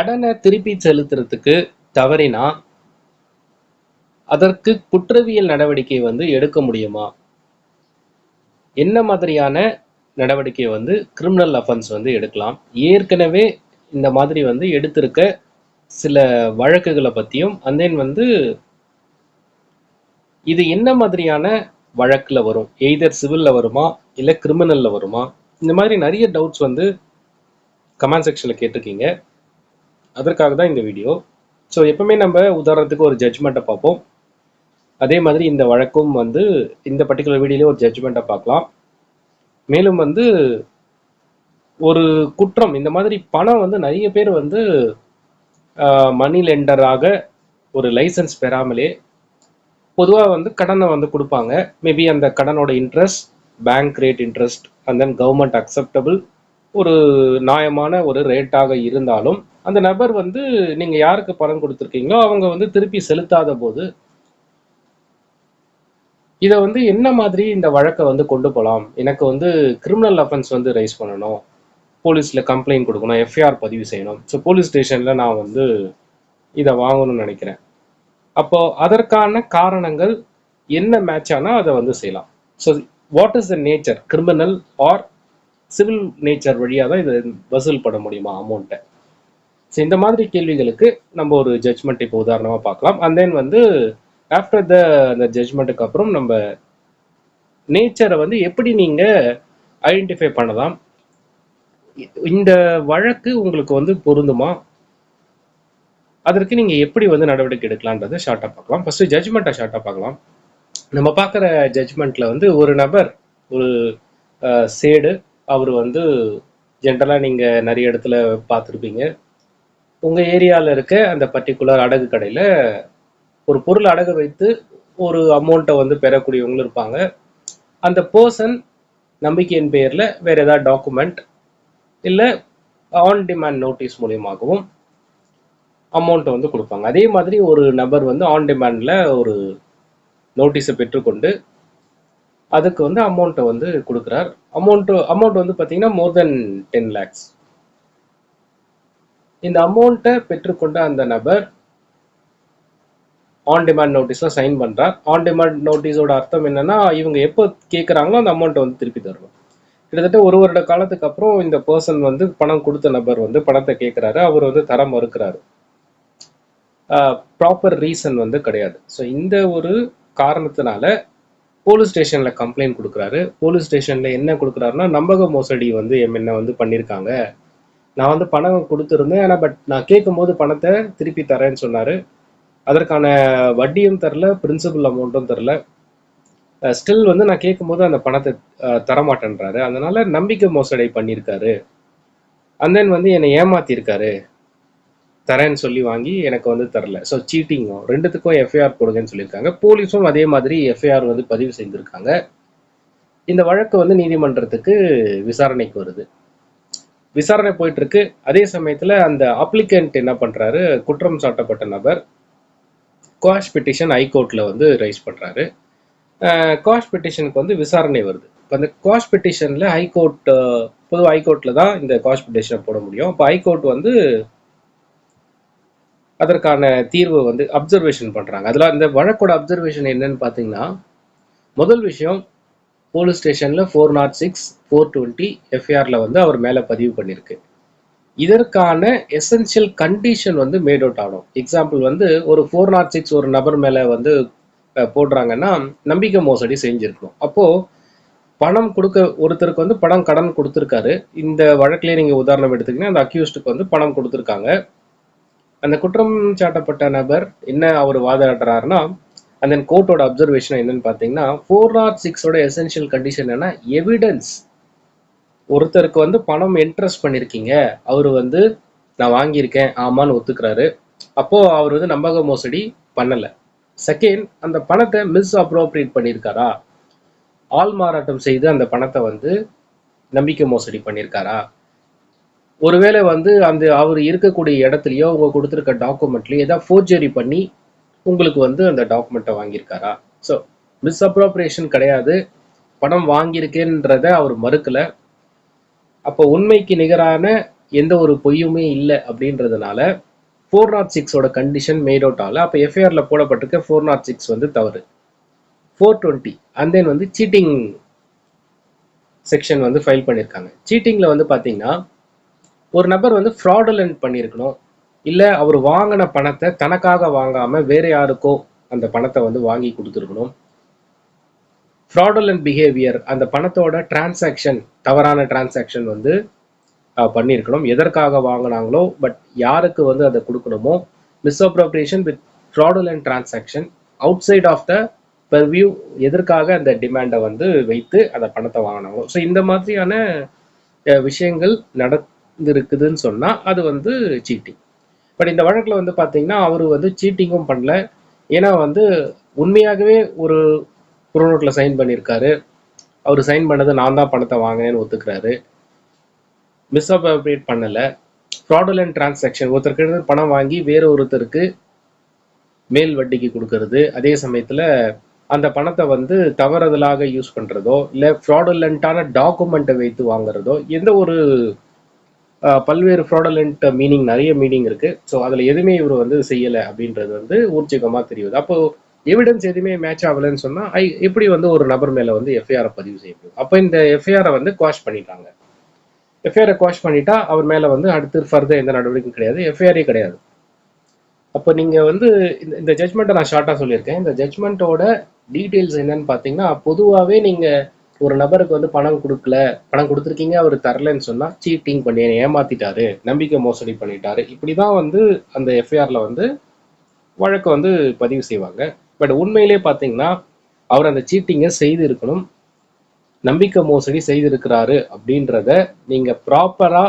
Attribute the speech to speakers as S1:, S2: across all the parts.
S1: கடனை திருப்பி செலுத்துறதுக்கு தவறினா அதற்கு குற்றவியல் நடவடிக்கை வந்து எடுக்க முடியுமா? என்ன மாதிரியான நடவடிக்கை வந்து கிரிமினல் அஃபென்ஸ் வந்து எடுக்கலாம்? ஏற்கனவே இந்த மாதிரி வந்து எடுத்திருக்க சில வழக்குகளை பற்றியும் அண்ட் தென் வந்து இது என்ன மாதிரியான வழக்கில் வரும்? எய்தர் சிவிலில் வருமா? இல்லை கிரிமினலில் வருமா? இந்த மாதிரி நிறைய டவுட்ஸ் வந்து கமெண்ட் செக்ஷனில் கேட்டிருக்கீங்க. அதற்காக தான் இந்த வீடியோ. ஸோ எப்பவுமே நம்ம உதாரணத்துக்கு ஒரு ஜட்ஜ்மெண்ட்டை பார்ப்போம். அதே மாதிரி இந்த வழக்கும் வந்து இந்த பர்டிகுலர் வீடியோலேயே ஒரு ஜட்ஜ்மெண்ட்டை பார்க்கலாம். மேலும் வந்து ஒரு குற்றம் இந்த மாதிரி பணம் வந்து நிறைய பேர் வந்து மணி லெண்டராக ஒரு லைசன்ஸ் பெறாமலே பொதுவாக வந்து கடனை வந்து கொடுப்பாங்க. மேபி அந்த கடனோட interest bank rate interest and then government acceptable ஒரு நியாயமான ஒரு ரேட்டாக இருந்தாலும் அந்த நபர் வந்து நீங்க யாருக்கு பணம் கொடுத்துருக்கீங்களோ அவங்க வந்து திருப்பி செலுத்தாத போது இதை வந்து என்ன மாதிரி இந்த வழக்கை வந்து கொண்டு போகலாம் எனக்கு வந்து கிரிமினல் அஃபென்ஸ் வந்து ரைஸ் பண்ணணும். போலீஸில் கம்ப்ளைண்ட் கொடுக்கணும். எஃப்ஐஆர் பதிவு செய்யணும். ஸோ போலீஸ் ஸ்டேஷனில் நான் வந்து இதை வாங்கணும்னு நினைக்கிறேன். அப்போ அதற்கான காரணங்கள் என்ன மேட்ச் ஆனால் அதை வந்து செய்யலாம். So what is the nature criminal or civil nature வழியாக தான் இதை வசூல் பண்ண முடியுமா அமௌண்ட்டை ஸோ இந்த மாதிரி கேள்விகளுக்கு நம்ம ஒரு ஜட்ஜ்மெண்ட் இப்போ உதாரணமாக பார்க்கலாம். அண்ட் தென் வந்து ஆஃப்டர் த அந்த ஜட்ஜ்மெண்ட்டுக்கு அப்புறம் நம்ம நேச்சரை வந்து எப்படி நீங்கள் ஐடென்டிஃபை பண்ணலாம்? இந்த வழக்கு உங்களுக்கு வந்து பொருந்துமா? அதற்கு நீங்கள் எப்படி வந்து நடவடிக்கை எடுக்கலான்றதை ஷார்ட்டாக பார்க்கலாம். ஃபர்ஸ்ட் ஜட்ஜ்மெண்ட்டை ஷார்ட்டாக பார்க்கலாம். நம்ம பார்க்குற ஜட்ஜ்மெண்ட்டில் வந்து ஒரு நபர் ஒரு சேடு அவர் வந்து ஜென்ரலாக நீங்கள் நிறைய இடத்துல பார்த்துருப்பீங்க. உங்கள் ஏரியாவில் இருக்க அந்த பர்டிகுலர் அடகு கடையில் ஒரு பொருள் அடகு வைத்து ஒரு அமௌண்ட்டை வந்து பெறக்கூடியவங்களும் இருப்பாங்க. அந்த பர்சன் நம்பிக்கையின் பேரில் வேறு ஏதாவது டாக்குமெண்ட் இல்லை ஆன் டிமாண்ட் நோட்டீஸ் மூலியமாகவும் அமௌண்ட்டை வந்து கொடுப்பாங்க. அதே மாதிரி ஒரு நபர் வந்து ஆன் டிமாண்டில் ஒரு நோட்டீஸை பெற்றுக்கொண்டு அதுக்கு வந்து அமௌண்ட்டை வந்து கொடுக்குறார். அமௌண்ட்டு அமௌண்ட் வந்து பார்த்தீங்கன்னா மோர் தென் டென் லேக்ஸ் இந்த அமௌண்ட்டை பெற்றுக்கொண்ட அந்த நபர் ஆன் டிமாண்ட் நோட்டீஸில் சைன் பண்ணுறார் ஆன் டிமாண்ட் நோட்டீஸோட அர்த்தம் என்னென்னா இவங்க எப்போ கேட்குறாங்களோ அந்த அமௌண்ட்டை வந்து திருப்பி தருவோம் கிட்டத்தட்ட ஒரு வருட காலத்துக்கு அப்புறம் இந்த பர்சன் வந்து பணம் கொடுத்த நபர் வந்து பணத்தை கேட்குறாரு அவர் வந்து தர மறுக்கிறாரு. ப்ராப்பர் ரீசன் வந்து கிடையாது. ஸோ இந்த ஒரு காரணத்தினால போலீஸ் ஸ்டேஷனில் கம்ப்ளைண்ட் கொடுக்குறாரு. போலீஸ் ஸ்டேஷனில் என்ன கொடுக்குறாருன்னா நம்பக மோசடி வந்து என் என்ன வந்து பண்ணியிருக்காங்க நான் வந்து பணம் கொடுத்துருந்தேன். ஆனால் பட் நான் கேட்கும்போது பணத்தை திருப்பி தரேன்னு சொன்னார். அதற்கான வட்டியும் தரல பிரின்சிபல் அமௌண்ட்டும் தரல. ஸ்டில் வந்து நான் கேட்கும்போது அந்த பணத்தை தரமாட்டேன்றாரு. அதனால நம்பிக்கை மோசடி பண்ணியிருக்காரு. அண்ட் தென் வந்து என்னை ஏமாத்திருக்காரு தரேன்னு சொல்லி வாங்கி எனக்கு வந்து தரல. ஸோ சீட்டிங்கும் ரெண்டுத்துக்கும் எஃப்ஐஆர் போடுங்கன்னு சொல்லியிருக்காங்க. போலீஸும் அதே மாதிரி எஃப்ஐஆர் வந்து பதிவு செய்திருக்காங்க. இந்த வழக்கு வந்து நீதிமன்றத்துக்கு விசாரணைக்கு வருது. விசாரணை போயிட்டு இருக்கு அதே சமயத்துல அந்த அப்ளிகண்ட் என்ன பண்றாரு? குற்றம் சாட்டப்பட்ட நபர் குவாஷ் பெட்டிஷன் ஹைகோர்ட்ல வந்து ரைஸ் பண்றாரு. குவாஷ் பெட்டிஷனுக்கு வந்து விசாரணை வருது. இப்போ அந்த குவாஷ் பெட்டிஷன்ல ஹைகோர்ட் பொதுவாக ஹைகோர்ட்ல தான் இந்த குவாஷ் பெட்டிஷனை போட முடியும். அப்போ ஹைகோர்ட் வந்து அதற்கான தீர்வு வந்து அப்சர்வேஷன் பண்றாங்க. அதில் இந்த வழக்கோட அப்சர்வேஷன் என்னன்னு பார்த்தீங்கன்னா முதல் விஷயம் போலீஸ் ஸ்டேஷனில் four nought six four twenty எஃப்ஐஆரில் வந்து அவர் மேலே பதிவு பண்ணியிருக்கு இதற்கான எசென்ஷியல் கண்டிஷன் வந்து மேட் அவுட் ஆகணும். எக்ஸாம்பிள் வந்து ஒரு ஃபோர் நாட் சிக்ஸ் ஒரு நபர் மேலே வந்து போடுறாங்கன்னா நம்பிக்கை மோசடி செஞ்சுருக்கணும். அப்போது பணம் கொடுக்க ஒருத்தருக்கு வந்து பணம் கடன் கொடுத்துருக்காரு. இந்த வழக்கிலே நீங்கள் உதாரணம் எடுத்துக்கிங்கன்னா அந்த அக்யூஸ்டுக்கு வந்து பணம் கொடுத்துருக்காங்க. அந்த குற்றம் சாட்டப்பட்ட நபர் என்ன அவர் வாதாடுறாருன்னா அண்ட் தென் கோர்ட்டோட அப்சர்வேஷன் என்னன்னு பார்த்தீங்கன்னா ஃபோர் நாட் சிக்ஸோட எசென்ஷியல் கண்டிஷன் என்ன எவிடன்ஸ் ஒருத்தருக்கு வந்து பணம் இன்ட்ரெஸ்ட் பண்ணியிருக்கீங்க அவர் வந்து நான் வாங்கியிருக்கேன் ஆமான்னு ஒத்துக்கிறாரு. அப்போ அவர் வந்து நம்பக மோசடி பண்ணலை. செகண்ட் அந்த பணத்தை மிஸ் அப்ரோப்ரியேட் பண்ணியிருக்காரா ஆள் மாறாட்டம் செய்து அந்த பணத்தை வந்து நம்பிக்கை மோசடி பண்ணியிருக்காரா ஒருவேளை வந்து அந்த அவர் இருக்கக்கூடிய இடத்துலையோ அவங்க கொடுத்துருக்க டாக்குமெண்ட்லையோ ஏதாவது ஃபோர்ஜரி பண்ணி உங்களுக்கு வந்து அந்த டாக்குமெண்ட்டை வாங்கியிருக்காரா? ஸோ மிஸ் அப்ரோப்ரியேஷன் கிடையாது. பணம் வாங்கியிருக்கேன்றத அவர் மறுக்கல. அப்போ உண்மைக்கு நிகரான எந்த ஒரு பொய்யுமே இல்லை அப்படின்றதுனால ஃபோர் நாட் சிக்ஸோட கண்டிஷன் மேட் அவுட் ஆகல அப்போ எஃப்ஐஆரில் போடப்பட்டிருக்க ஃபோர் நாட் சிக்ஸ் வந்து தவறு. ஃபோர் டுவெண்ட்டி அண்ட் தென் வந்து சீட்டிங் செக்ஷன் வந்து ஃபைல் பண்ணியிருக்காங்க சீட்டிங்கில் வந்து பார்த்தீங்கன்னா ஒரு நபர் வந்து ஃப்ராடுலண்ட் பண்ணியிருக்கணும். இல்லை அவர் வாங்கின பணத்தை தனக்காக வாங்காமல் வேற யாருக்கோ அந்த பணத்தை வந்து வாங்கி கொடுத்துருக்கணும். ஃப்ராடலண்ட் பிஹேவியர் அந்த பணத்தோட டிரான்சாக்ஷன் தவறான டிரான்சாக்ஷன் வந்து பண்ணியிருக்கணும். எதற்காக வாங்கினாங்களோ பட் யாருக்கு வந்து அதை கொடுக்கணுமோ misappropriation with fraudulent transaction outside of the purview எதற்காக அந்த டிமாண்டை வந்து வைத்து அந்த பணத்தை வாங்கினாங்களோ. ஸோ இந்த மாதிரியான விஷயங்கள் நடந்திருக்குதுன்னு சொன்னால் அது வந்து சீட்டிங் பட் இந்த வழக்கில் வந்து பார்த்தீங்கன்னா அவர் வந்து சீட்டிங்கும் பண்ணல. ஏன்னா வந்து உண்மையாகவே ஒரு ப்ரோனோட்டில் சைன் பண்ணியிருக்காரு அவர் சைன் பண்ணதை நான் தான் பணத்தை வாங்கினேன்னு ஒத்துக்கிறாரு. மிஸ்அப்ரோப்ரியேட் பண்ணலை. ஃப்ராடுலண்ட் டிரான்சாக்ஷன் ஒருத்தருக்கு பணம் வாங்கி வேற ஒருத்தருக்கு மேல் வட்டிக்கு கொடுக்கறது. அதே சமயத்தில் அந்த பணத்தை வந்து தவறுதலாக யூஸ் பண்ணுறதோ இல்லை ஃப்ராடுலண்ட்டான டாக்குமெண்ட்டை வைத்து வாங்குறதோ எந்த ஒரு பல்வேறு ஃப்ராடலண்ட் மீனிங் நிறைய மீனிங் இருக்குது ஸோ அதில் எதுவுமே இவர் வந்து செய்யலை அப்படின்றது வந்து ஊர்ஜிகமாக தெரியுது. அப்போ எவிடன்ஸ் எதுவுமே மேட்ச் ஆகலைன்னு சொன்னால் ஐ எப்படி வந்து ஒரு நபர் மேலே வந்து எஃப்ஐஆரை பதிவு செய்ய முடியும்? அப்போ இந்த எஃப்ஐஆரை வந்து குவாஷ் பண்ணிட்டாங்க. எஃப்ஐஆரை குவாஷ் பண்ணிட்டா அவர் மேலே வந்து அடுத்து ஃபர்தர் எந்த நடவடிக்கையும் கிடையாது. எஃப்ஐஆரே கிடையாது. அப்போ நீங்கள் வந்து இந்த இந்த ஜட்மெண்ட்டை நான் ஷார்ட்டாக சொல்லியிருக்கேன். இந்த ஜட்மெண்ட்டோட டீட்டெயில்ஸ் என்னன்னு பார்த்தீங்கன்னா பொதுவாகவே நீங்கள் ஒரு நபருக்கு வந்து பணம் கொடுக்கல பணம் கொடுத்துருக்கீங்க அவர் தரலன்னு சொன்னால் சீட்டிங் பண்ணி ஏமாத்திட்டாரு நம்பிக்கை மோசடி பண்ணிட்டாரு. இப்படி தான் வந்து அந்த எஃப்ஐஆரில் வந்து வழக்கை வந்து பதிவு செய்வாங்க. பட் உண்மையிலே பார்த்தீங்கன்னா அவர் அந்த சீட்டிங்கை செய்து இருக்கணும் நம்பிக்கை மோசடி செய்திருக்கிறாரு அப்படின்றத நீங்க ப்ராப்பரா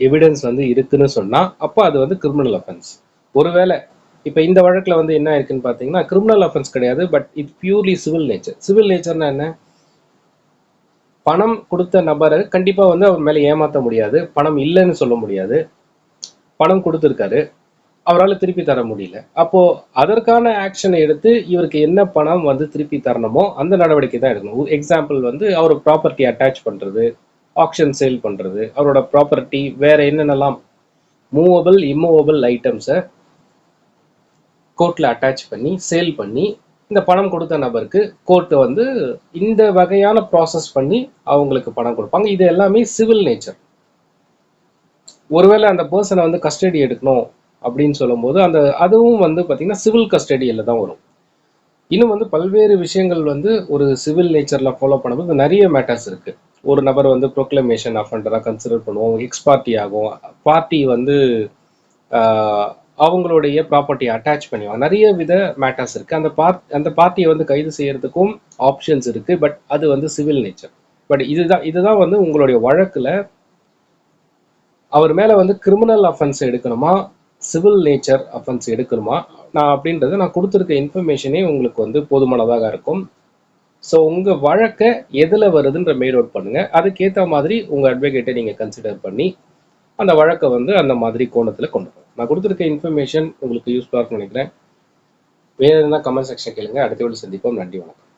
S1: எவிடன்ஸ் வந்து இருக்குன்னு சொன்னா அப்போ அது வந்து கிரிமினல் அஃபென்ஸ் ஒருவேளை இப்போ இந்த வழக்கில் வந்து என்ன இருக்குன்னு பார்த்தீங்கன்னா கிரிமினல் அஃபென்ஸ் கிடையாது but it purely civil nature civil நேச்சர்னா என்ன? பணம் கொடுத்த நபரை கண்டிப்பாக வந்து அவர் மேலே ஏமாற்ற முடியாது. பணம் இல்லைன்னு சொல்ல முடியாது. பணம் கொடுத்துருக்காரு. அவரால் திருப்பி தர முடியல. அப்போ அதற்கான ஆக்ஷனை எடுத்து இவருக்கு என்ன பணம் வந்து திருப்பி தரணுமோ அந்த நடவடிக்கை தான் எடுக்கணும். எக்ஸாம்பிள் வந்து அவர் ப்ராப்பர்ட்டி அட்டாச் பண்ணுறது ஆக்ஷன் சேல் பண்ணுறது அவரோட ப்ராப்பர்ட்டி வேற என்னென்னலாம் மூவபிள் இம்மூவபிள் ஐட்டம்ஸை கோர்ட்டில் அட்டாச் பண்ணி சேல் பண்ணி இந்த பணம் கொடுத்த நபருக்கு கோர்ட்டு வந்து இந்த வகையான ப்ராசஸ் பண்ணி அவங்களுக்கு பணம் கொடுப்பாங்க. இது எல்லாமே சிவில் நேச்சர் ஒருவேளை அந்த பர்சனை வந்து கஸ்டடி எடுக்கணும் அப்படின்னு சொல்லும்போது அந்த அதுவும் வந்து பார்த்தீங்கன்னா சிவில் கஸ்டடியில் தான் வரும். இன்னும் வந்து பல்வேறு விஷயங்கள் வந்து ஒரு சிவில் நேச்சரில் ஃபாலோ பண்ணும்போது நிறைய மேட்டர்ஸ் இருக்குது ஒரு நபர் வந்து ப்ரொக்ளமேஷன் அஃபண்டராக கன்சிடர் பண்ணுவோம் எக்ஸ் பார்ட்டி ஆகும். பார்ட்டி வந்து அவங்களுடைய ப்ராப்பர்ட்டியை அட்டாச் பண்ணுவாங்க நிறைய வித மேட்டர்ஸ் இருக்குது அந்த பார்ட் அந்த பார்ட்டியை வந்து கைது செய்கிறதுக்கும் ஆப்ஷன்ஸ் இருக்குது பட் அது வந்து சிவில் நேச்சர் பட் இதுதான் இதுதான் வந்து உங்களுடைய வழக்கில் அவர் மேலே வந்து கிரிமினல் அஃபென்ஸ் எடுக்கணுமா? சிவில் நேச்சர் அஃபென்ஸ் எடுக்கணுமா? நான் அப்படின்றத நான் கொடுத்துருக்க இன்ஃபர்மேஷனே உங்களுக்கு வந்து போதுமானதாக இருக்கும். ஸோ உங்கள் வழக்கை எதில் வருதுன்ற மெயில் அவுட் பண்ணுங்கள் அதுக்கேற்ற மாதிரி உங்கள் அட்வொகேட்டை நீங்கள் கன்சிடர் பண்ணி அந்த வழக்கை வந்து அந்த மாதிரி கோணத்தில் கொண்டு போகணும் நான் கொடுத்துருக்க இன்ஃபர்மேஷன் உங்களுக்கு யூஸ்ஃபுல்லாக இருக்கும்னு நினைக்கிறேன். வேறு எதுனா கமெண்ட் செக்ஷன் கேளுங்க. அடுத்த வீடு சந்திப்போம். நன்றி வணக்கம்.